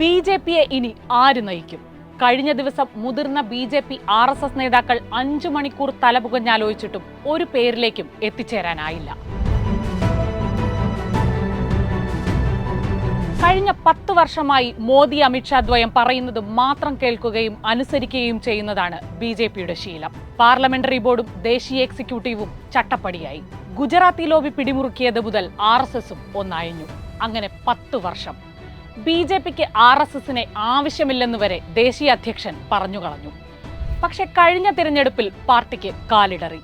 B J പിയെ ഇനി ആര് നയിക്കും? കഴിഞ്ഞ ദിവസം മുതിർന്ന B J P R S S നേതാക്കൾ അഞ്ചു മണിക്കൂർ തലപുകഞ്ഞാലോചിച്ചിട്ടും ഒരു പേരിലേക്കും എത്തിച്ചേരാനായില്ല. കഴിഞ്ഞ പത്ത് വർഷമായി മോദി അമിത്ഷാ ദ്വയം പറയുന്നത് മാത്രം കേൾക്കുകയും അനുസരിക്കുകയും ചെയ്യുന്നതാണ് ബി ജെ പിയുടെ ശീലം. പാർലമെന്ററി ബോർഡും ദേശീയ എക്സിക്യൂട്ടീവും ചട്ടപ്പടിയായി. ഗുജറാത്തി ലോബി പിടിമുറുക്കിയത് മുതൽ ആർ എസ് എസും അങ്ങനെ പത്ത് വർഷം ബി ജെ പിക്ക് ആർ എസ് എസിനെ ആവശ്യമില്ലെന്ന് വരെ ദേശീയ അധ്യക്ഷൻ പറഞ്ഞു കളഞ്ഞു. പക്ഷെ കഴിഞ്ഞ തിരഞ്ഞെടുപ്പിൽ പാർട്ടിക്ക് കാലിടറി.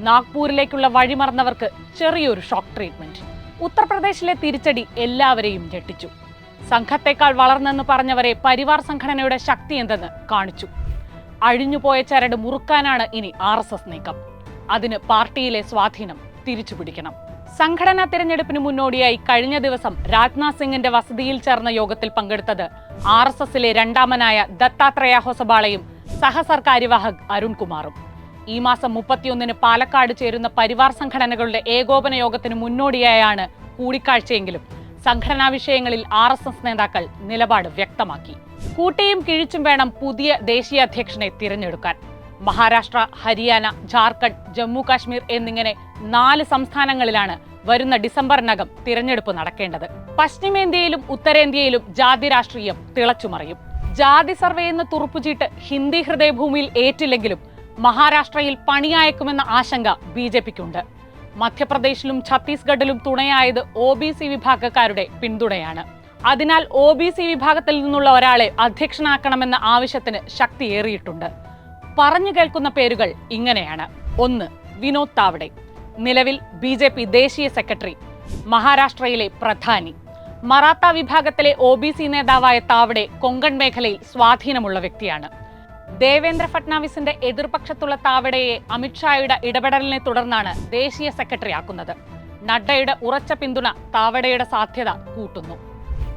നാഗ്പൂരിലേക്കുള്ള വഴിമറന്നവർക്ക് ചെറിയൊരു ഷോക്ക് ട്രീറ്റ്മെന്റ് ഉത്തർപ്രദേശിലെ തിരിച്ചടി എല്ലാവരെയും ഞെട്ടിച്ചു. സംഘത്തെക്കാൾ വളർന്നെന്ന് പറഞ്ഞവരെ പരിവാർ സംഘടനയുടെ ശക്തി എന്തെന്ന് കാണിച്ചു. അഴിഞ്ഞുപോയ ചരട് മുറുക്കാനാണ് ഇനി ആർ എസ് എസ് നീക്കം. അതിന് പാർട്ടിയിലെ സ്വാധീനം തിരിച്ചുപിടിക്കണം സംഘടനാ തിരഞ്ഞെടുപ്പിന് മുന്നോടിയായി കഴിഞ്ഞ ദിവസം രാജ്നാഥ് സിംഗിന്റെ വസതിയിൽ ചേർന്ന യോഗത്തിൽ പങ്കെടുത്തത് ആർ എസ് എസിലെ രണ്ടാമനായ ദത്താത്രേയ ഹൊസബാളയും സഹസർക്കാര്യവാഹക് അരുൺകുമാറും. ഈ മാസം മുപ്പത്തിയൊന്നിന് പാലക്കാട് ചേരുന്ന പരിവാർ സംഘടനകളുടെ ഏകോപന യോഗത്തിന് മുന്നോടിയായാണ് കൂടിക്കാഴ്ചയെങ്കിലും സംഘടനാ വിഷയങ്ങളിൽ ആർ എസ് എസ് നേതാക്കൾ നിലപാട് വ്യക്തമാക്കി. കൂട്ടിയും കിഴിച്ചും വേണം പുതിയ ദേശീയ അധ്യക്ഷനെ തിരഞ്ഞെടുക്കാൻ. മഹാരാഷ്ട്ര ഹരിയാന ജാർഖണ്ഡ് ജമ്മു കാശ്മീർ എന്നിങ്ങനെ നാല് സംസ്ഥാനങ്ങളിലാണ് വരുന്ന ഡിസംബറിനകം തിരഞ്ഞെടുപ്പ് നടക്കേണ്ടത്. പശ്ചിമേന്ത്യയിലും ഉത്തരേന്ത്യയിലും ജാതി രാഷ്ട്രീയം തിളച്ചുമറിയും. ജാതി സർവേ എന്ന തുറുപ്പുചീട്ട് ഹിന്ദി ഹൃദയഭൂമിയിൽ ഏറ്റില്ലെങ്കിലും മഹാരാഷ്ട്രയിൽ പണിയായേക്കുമെന്ന ആശങ്ക ബി ജെ പിക്കുണ്ട്. മധ്യപ്രദേശിലും ഛത്തീസ്ഗഡിലും തുണയായത് ഒ ബി സി വിഭാഗക്കാരുടെ പിന്തുണയാണ്. അതിനാൽ ഒ ബി സി വിഭാഗത്തിൽ നിന്നുള്ള ഒരാളെ അധ്യക്ഷനാക്കണമെന്ന ആവശ്യത്തിന് ശക്തിയേറിയിട്ടുണ്ട്. പറഞ്ഞു കേൾക്കുന്ന പേരുകൾ ഇങ്ങനെയാണ്. ഒന്ന് വിനോദ് താവ്ഡെ നിലവിൽ ബി ജെ പി ദേശീയ സെക്രട്ടറി മഹാരാഷ്ട്രയിലെ പ്രധാനി. മറാത്ത വിഭാഗത്തിലെ ഒ ബി സി നേതാവായ താവ്ഡെ കൊങ്കൺ മേഖലയിൽ സ്വാധീനമുള്ള വ്യക്തിയാണ്. ദേവേന്ദ്ര ഫട്നാവിസിന്റെ എതിർപക്ഷത്തുള്ള താവടയെ അമിത്ഷായുടെ ഇടപെടലിനെ തുടർന്നാണ് ദേശീയ സെക്രട്ടറി ആക്കുന്നത്. നഡ്ഡയുടെ ഉറച്ച പിന്തുണ താവടയുടെ സാധ്യത കൂട്ടുന്നു.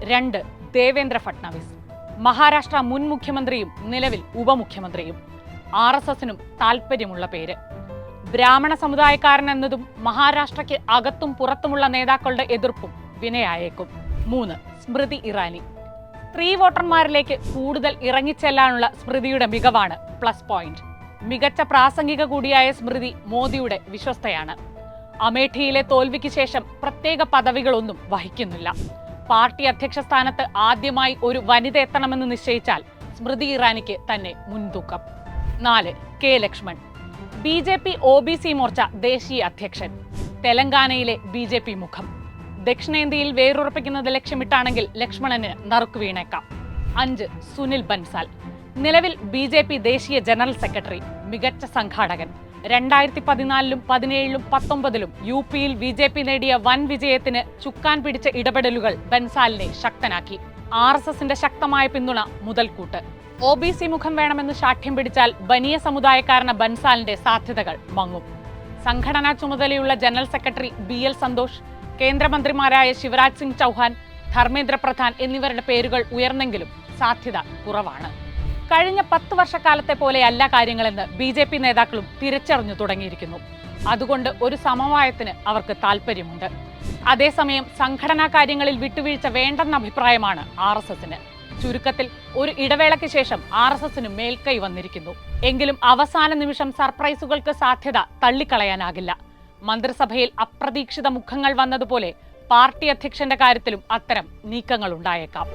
രണ്ട് ദേവേന്ദ്ര ഫട്നാവിസ്. മഹാരാഷ്ട്ര മുൻ മുഖ്യമന്ത്രിയും നിലവിൽ ഉപമുഖ്യമന്ത്രിയും. ആർ എസ് എസിനും താല്പര്യമുള്ള പേര്. ബ്രാഹ്മണ സമുദായക്കാരൻ എന്നതും മഹാരാഷ്ട്രയ്ക്ക് അകത്തും പുറത്തുമുള്ള നേതാക്കളുടെ എതിർപ്പും വിനയായേക്കും. മൂന്ന് സ്മൃതി ഇറാനി. സ്ത്രീ വോട്ടർമാരിലേക്ക് കൂടുതൽ ഇറങ്ങിച്ചെല്ലാനുള്ള സ്മൃതിയുടെ മികവാണ് പ്ലസ് പോയിന്റ്. മികച്ച പ്രാസംഗിക കൂടിയായ സ്മൃതി മോദിയുടെ വിശ്വസ്തയാണ്. അമേഠിയിലെ തോൽവിക്ക് ശേഷം പ്രത്യേക പദവികളൊന്നും വഹിക്കുന്നില്ല. പാർട്ടി അധ്യക്ഷ സ്ഥാനത്ത് ആദ്യമായി ഒരു വനിത എത്തണമെന്ന് നിശ്ചയിച്ചാൽ സ്മൃതി ഇറാനിക്ക് തന്നെ മുൻതൂക്കം. നാല് K Laxman. B J P O B C Morcha ദേശീയ അധ്യക്ഷൻ. തെലങ്കാനയിലെ ബി ജെ പി മുഖം. ദക്ഷിണേന്ത്യയിൽ വേരുറപ്പിക്കുന്നത് ലക്ഷ്യമിട്ടാണെങ്കിൽ ലക്ഷ്മണന് നറുക്കു വീണേക്കാം. അഞ്ച് സുനിൽ ബൻസാൽ. നിലവിൽ ബി ജെ പി ദേശീയ ജനറൽ സെക്രട്ടറി മികച്ച സംഘാടകൻ. രണ്ടായിരത്തി പതിനാലിലും പതിനേഴിലും പത്തൊമ്പതിലും യു പിയിൽ ബി ജെ പി നേടിയ വൻ വിജയത്തിന് ചുക്കാൻ പിടിച്ച ഇടപെടലുകൾ ബൻസാലിനെ ശക്തനാക്കി. ആർ എസ് എസിന്റെ ശക്തമായ പിന്തുണ മുതൽക്കൂട്ട്. ഒ ബി സി മുഖം വേണമെന്ന് ശാഠ്യം പിടിച്ചാൽ ബനിയ സമുദായക്കാരന ബൻസാലിന്റെ സാധ്യതകൾ മങ്ങും. സംഘടനാ ചുമതലയുള്ള general secretary B L Santhosh കേന്ദ്രമന്ത്രിമാരായ ശിവരാജ് സിംഗ് ചൗഹാൻ ധർമ്മേന്ദ്ര പ്രധാൻ എന്നിവരുടെ പേരുകൾ ഉയർന്നെങ്കിലും സാധ്യത കുറവാണ്. കഴിഞ്ഞ പത്ത് വർഷക്കാലത്തെ പോലെയല്ല കാര്യങ്ങളെന്ന് ബി ജെ പി നേതാക്കളും തിരിച്ചറിഞ്ഞു തുടങ്ങിയിരിക്കുന്നു. അതുകൊണ്ട് ഒരു സമവായത്തിന് അവർക്ക് താല്പര്യമുണ്ട് അതേസമയം സംഘടനാ കാര്യങ്ങളിൽ വിട്ടുവീഴ്ച വേണ്ടെന്ന അഭിപ്രായമാണ് ആർ എസ് എസിന്. ചുരുക്കത്തിൽ ഒരു ഇടവേളയ്ക്ക് ശേഷം ആർ എസ് എസിന് മേൽക്കൈ വന്നിരിക്കുന്നു. എങ്കിലും അവസാന നിമിഷം സർപ്രൈസുകൾക്ക് സാധ്യത തള്ളിക്കളയാനാകില്ല. മന്ത്രിസഭയിൽ അപ്രതീക്ഷിത മുഖങ്ങൾ വന്നതുപോലെ പാർട്ടി അധ്യക്ഷന്റെ കാര്യത്തിലും അത്തരം നീക്കങ്ങൾ ഉണ്ടായേക്കാം